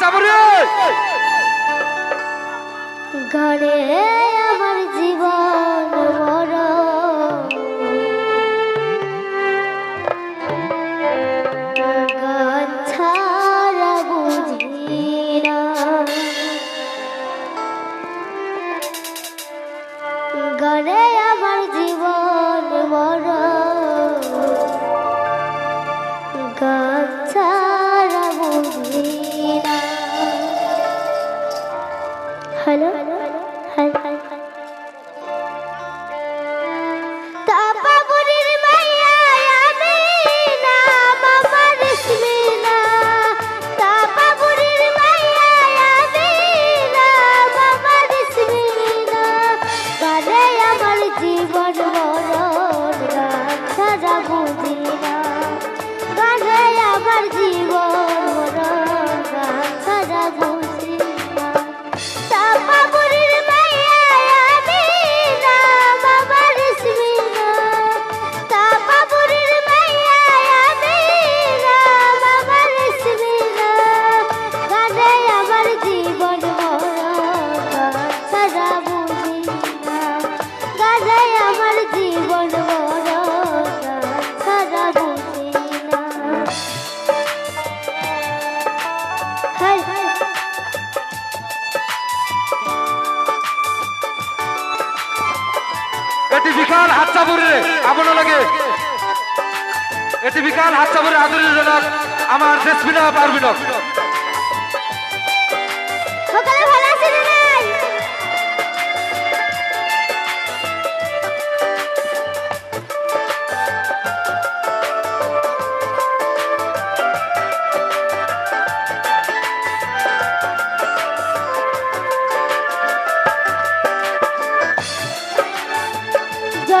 চাবরে ঘরে আমার জীবন বড়। ঘরে আমার জীবন বড়। গাছ ছাড়া বুঝি color? এটি বিশাল হাতচাপুরে আপোনালোকে এটি বিকাল হাতচাপুরে আদৰি জনাওক আমার দেশবিনা পারবিনক।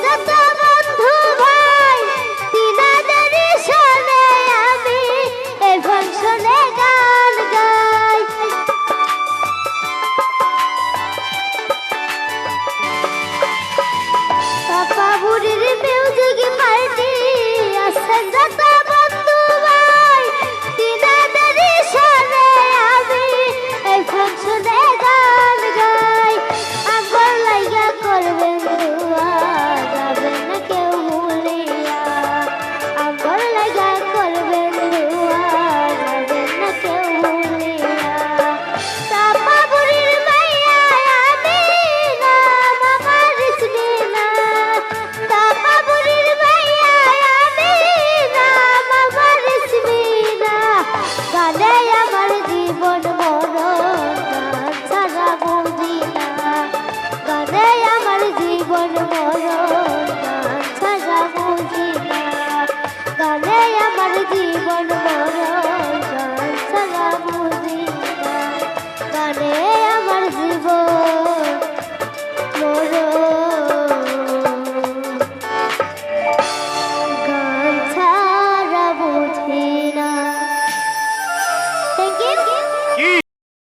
ざと